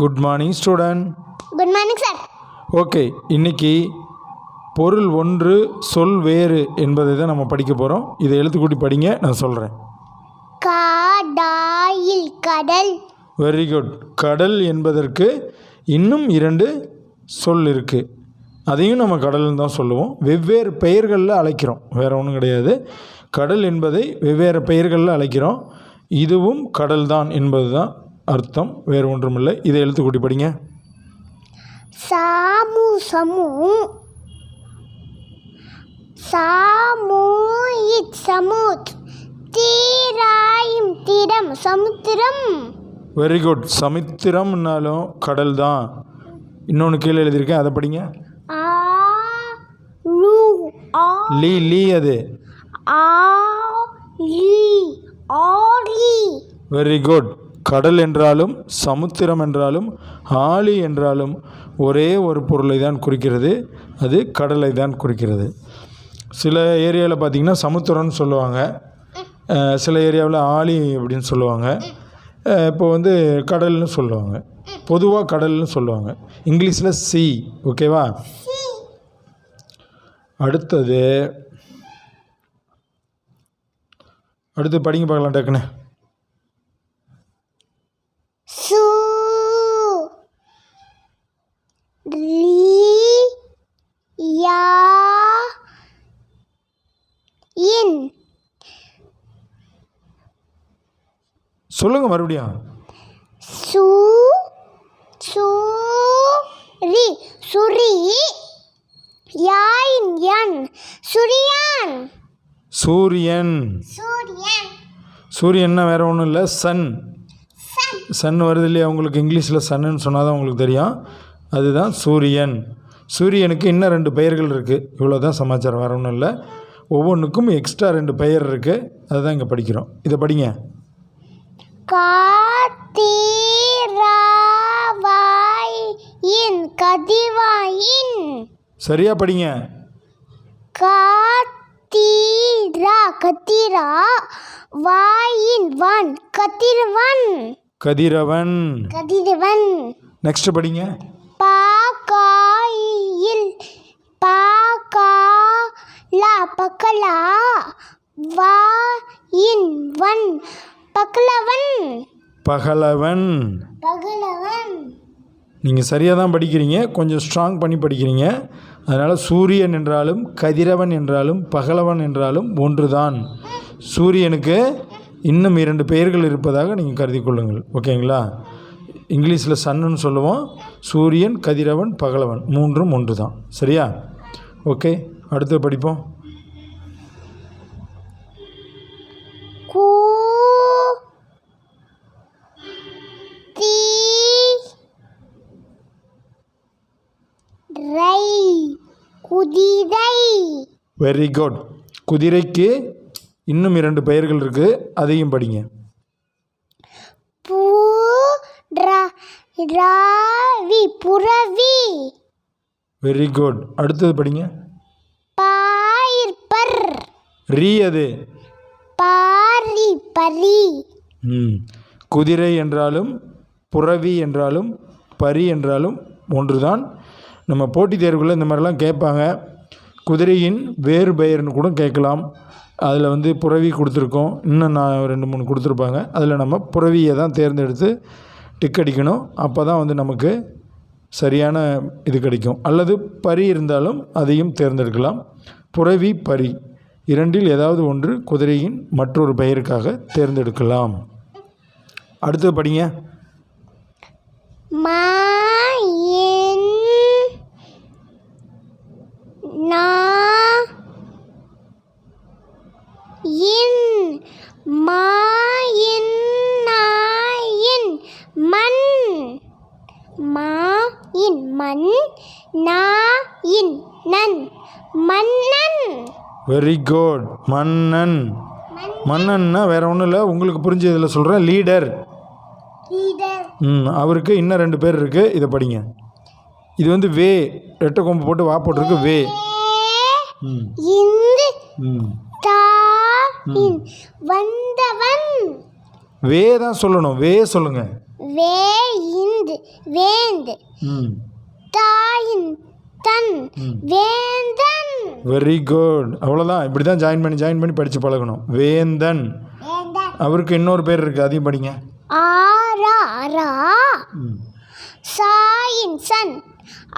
Good morning student good morning sir okay இன்னைக்கு பொருள் ஒன்று சொல் வேறு என்பதை தான் நம்ம படிக்க போகிறோம் இதை எழுத்துக்கூட்டி படிங்க நான் சொல்கிறேன் காடாயில் கடல். வெரி குட் கடல் என்பதற்கு இன்னும் இரண்டு சொல் இருக்குது அதையும் நம்ம கடல்னு தான் சொல்லுவோம். வெவ்வேறு பெயர்களில் அழைக்கிறோம். வேறு ஒன்றும் கிடையாது. கடல் என்பதை வெவ்வேறு பெயர்களில் அழைக்கிறோம். இதுவும் கடல் தான் என்பது தான் அர்த்தம் வேறு ஒன்றுமில்லை. இதை எழுத்துக்கூட்டி படிங்க. சாமு சமு. சாமூயித் சமுத். தீராயும் திடம் சமுத்திரம். வெரி குட் சமுத்திரம்னாலும் கடல் தான் இன்னொன்று கீழே எழுதியிருக்கேன். அதை படிங்க. ஆ ரு ஆ. லீ லீ அது. லி வெரி குட் கடல் என்றாலும் சமுத்திரம் என்றாலும் ஆழி என்றாலும் ஒரே ஒரு பொருளை தான் குறிக்கிறது. அது கடலை தான் குறிக்கிறது. சில ஏரியாவில் பார்த்தீங்கன்னா சமுத்திரம்னு சொல்லுவாங்க. சில ஏரியாவில் ஆழி அப்படின்னு சொல்லுவாங்க. இப்போ வந்து கடல்னு சொல்லுவாங்க. பொதுவாக கடல்னு சொல்லுவாங்க. இங்கிலீஷில் சி ஓகேவா? அடுத்தது அடுத்து படிங்க பார்க்கலாம் டக்குன்னு சு லி யா இன். சொல்லுங்கள் மறுபடியும். சு சு ரி. சுரி யாயின் யன். சுரியான். சூரியன். சூரியன். சூரியன்னா வேறு ஒன்றும் இல்லை சன். சன். வருது இல்லையா? உங்களுக்கு இங்கிலீஷில் சன்னுன்னு சொன்னால் தான் உங்களுக்கு தெரியும். அதுதான் சூரியன். சூரியனுக்கு இன்னும் ரெண்டு பெயர்கள் இருக்குது இவ்வளோ தான் சமாச்சாரம் வேறு ஒன்றும் இல்லை. ஒவ்வொன்றுக்கும் எக்ஸ்ட்ரா ரெண்டு பெயர் இருக்குது அதுதான் இங்கே படிக்கிறோம். இதை படிங்க. காத்திராவாயின் கதிவாயின் சரியாக படிங்க. காத்திரா கத்திரா வாயின் வான் கதிர்வன். கதிரவன். கதிரவன். நெக்ஸ்ட் படிங்க. பாக்காயில் பாக்கா லா பக்கலா. வாயின் வன். பக்கலவன் பகலவன். பகலவன். நீங்கள் சரியாக தான் படிக்கிறீங்க. கொஞ்சம் ஸ்ட்ராங் பண்ணி படிக்கிறீங்க. அதனால் சூரியன் என்றாலும் கதிரவன் என்றாலும் பகலவன் என்றாலும் ஒன்றுதான். சூரியனுக்கு இன்னும் இரண்டு பெயர்கள் இருப்பதாக நீங்கள் கருதி கொள்ளுங்கள். ஓகேங்களா? இங்கிலீஷில் சன்னுன்னு சொல்லுவோம். சூரியன் கதிரவன் பகலவன். மூன்றும் ஒன்று தான் சரியா? ஓகே? அடுத்து படிப்போம். கூ தி ரை குதிரை. வெரி குட் குதிரைக்கு இன்னும் இரண்டு பெயர்கள் இருக்குது அதையும் படிங்க. பூ ராவி புறவி. வெரி குட் அடுத்தது படிங்க. ரீ அது பாரி பரி. ம். குதிரை என்றாலும் புறவி என்றாலும் பரி என்றாலும் ஒன்றுதான். நம்ம போட்டித் தேர்வுகளில் இந்த மாதிரிலாம் கேட்பாங்க. குதிரையின் வேறு பெயர்னு கூட கேட்கலாம். அதில் வந்து புறவி கொடுத்துருக்கோம். இன்னும் நான் ரெண்டு மூணு கொடுத்துருப்பாங்க. அதில் நம்ம புறவியை தான் தேர்ந்தெடுத்து டிக் அடிக்கணும். அப்போ தான் வந்து நமக்கு சரியான இது கிடைக்கும். அல்லது பரி இருந்தாலும் அதையும் தேர்ந்தெடுக்கலாம். புறவி பரி. இரண்டில் ஏதாவது ஒன்று குதிரையின் மற்றொரு பெயருக்காக தேர்ந்தெடுக்கலாம். அடுத்து படிங்க. மாயின் நா இன் மாயின் நாயின் மண் மா இன் மண் நா இன் நன் மன்னன் வெரி குட் மன்னன். மன்னன்னா வேற ஒன்றும் இல்லை. உங்களுக்கு புரிஞ்சதில் சொல்கிறேன் லீடர் ம் அவருக்கு இன்னும் ரெண்டு பேர் இருக்குது இதை படிங்க. இது வந்து வே. ரெட்டை கொம்பு போட்டு வா போட்டிருக்கு வே. இந்த. வந்தவன். வே தான் சொல்லணும். வே சொல்லுங்க. வேயிந்து வேந்து. ம். தாயின் தன் வேந்தன். வெரி குட் அவ்வளோதான் இப்படி தான் ஜாயின் பண்ணி ஜாயின் பண்ணி படித்து பழகணும். வேந்தன். அவருக்கு இன்னொரு பேர் இருக்குது அதையும் படிங்க. ஆரா ரா. சாயின் சன்.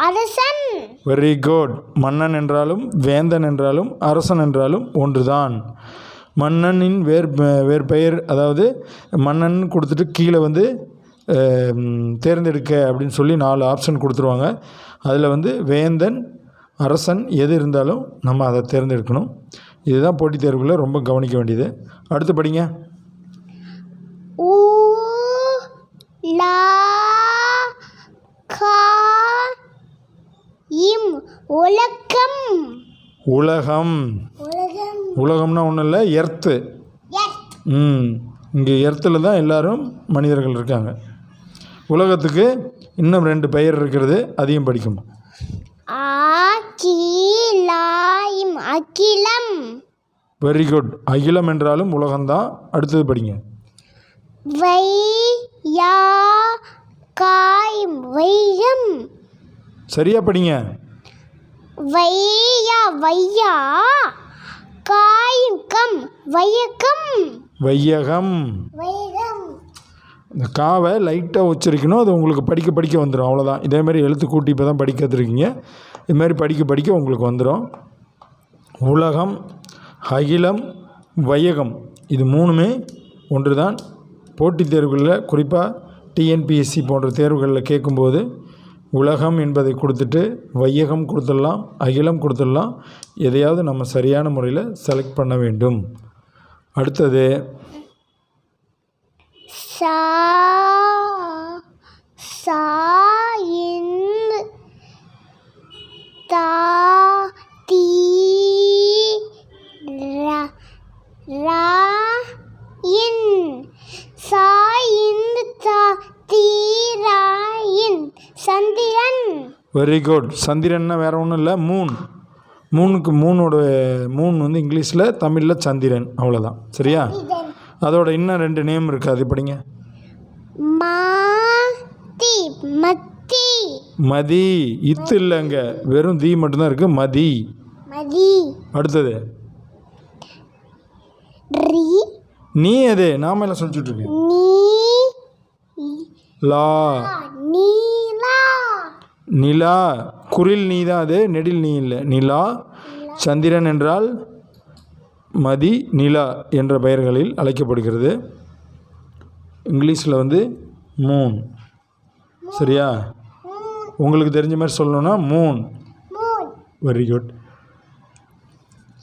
அரசன் வெரி குட் மன்னன் என்றாலும் வேந்தன் என்றாலும் அரசன் என்றாலும் ஒன்றுதான். மன்னனின் வேர் வேற்பெயர் அதாவது மன்னன் கொடுத்துட்டு கீழே வந்து தேர்ந்தெடுக்க அப்படின்னு சொல்லி நாலு ஆப்ஷன் கொடுத்துருவாங்க. அதில் வந்து வேந்தன் அரசன் எது இருந்தாலும் நம்ம அதை தேர்ந்தெடுக்கணும். இதுதான் போட்டித் தேர்வில் ரொம்ப கவனிக்க வேண்டியது. அடுத்து படிங்க. ஊ லா கா இம் உலகம். உலகம். உலகம். உலகம்னா ஒன்றும் இல்லை எர்த்து. ம் இங்கே எர்த்தில் தான் எல்லாரும் மனிதர்கள் இருக்காங்க. உலகத்துக்கு இன்னும் ரெண்டு பெயர் இருக்கிறது அதையும் படிக்கும். அகிலம். வெரி குட் அகிலம் என்றாலும் உலகம்தான். அடுத்தது படிங்க. வையா காயும் வையம். சரியா படிங்க. வையா வையா. காயும் கம் வையகம். வையகம். வையம் இந்த காவை லைட்டாக உச்சரிக்கணும் அது உங்களுக்கு படிக்க படிக்க வந்துடும் அவ்வளோதான் இதேமாதிரி எழுத்து கூட்டி இப்போ தான் படிக்க கற்றுருக்கீங்க இது மாதிரி படிக்க படிக்க உங்களுக்கு வந்துடும் உலகம் அகிலம் வையகம். இது மூணுமே ஒன்று தான் போட்டித் தேர்வுகளில் குறிப்பாக டிஎன்பிஎஸ்சி போன்ற தேர்வுகளில் கேட்கும்போது உலகம் என்பதை கொடுத்துட்டு வையகம் கொடுத்துடலாம் அகிலம் கொடுத்துடலாம். எதையாவது நம்ம சரியான முறையில் செலக்ட் பண்ண வேண்டும். அடுத்தது சா சாயின் தா தீ ரா ரா இன் சாயின் தா தீராயின் சந்திரன். வெரி குட் சந்திரன்னா வேறு ஒன்றும் இல்லை மூன் மூணுக்கு மூணோட மூன் வந்து இங்கிலீஷில் தமிழில் சந்திரன். அவ்வளோதான் சரியா? அதோட இன்னும் ரெண்டு நேம் இருக்குது அது படிங்க. மாத்தி மத்தி மதி. இத்து இல்லைங்க. வெறும் தீ மட்டும்தான் இருக்குது மதி. மதி. அடுத்தது. ரி. நீ எது? நாம எல்லாம் சொல்லிட்டு இருக்கேன் நீ. லா. நீலா. நிலா. குரில் நீ தான் அது. நெடில் நீ இல்லை. நிலா. சந்திரன் என்றால் மதி நிலா என்ற பெயர்களில் அழைக்கப்படுகிறது. இங்கிலீஷில் வந்து மூன் சரியா? உங்களுக்கு தெரிஞ்ச மாதிரி சொல்லணும்னா மூன் மூன் வெரி குட்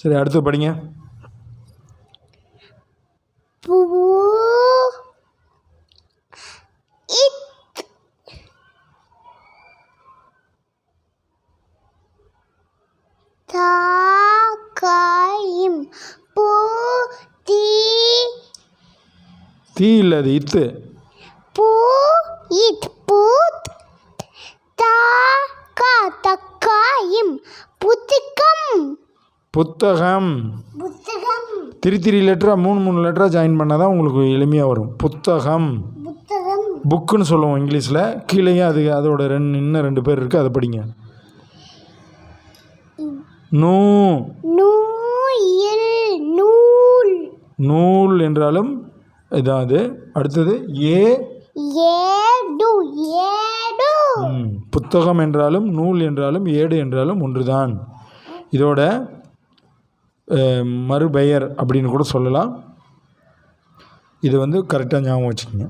சரி அடுத்து படிங்க பூ இத் தாக்காயும் பூ தீ தீ அது இத்து பூ இத் பூத் தாக்கா தக்காயும் புத்திகம். புத்தகம். புத்தகம். திரி திரி லெட்டராக மூணு மூணு லெட்டராக ஜாயின் பண்ணால் தான் உங்களுக்கு எளிமையாக வரும். புத்தகம். புத்தகம். புக்குன்னு சொல்லுவோம் இங்கிலீஷில். கீழேயும் அது அதோட ரெண்டு இன்னும் ரெண்டு பேர் இருக்குது அதை படிங்க. நூ. நூல். நூல் என்றாலும் இதான் அது அடுத்தது ஏ. ஏடு ஏடு. புத்தகம் என்றாலும் நூல் என்றாலும் ஏடு என்றாலும் ஒன்றுதான். இதோட மறுபெயர் அப்படின்னு கூட சொல்லலாம். இது வந்து கரெக்டாக ஞாபகம் வச்சுக்கோங்க.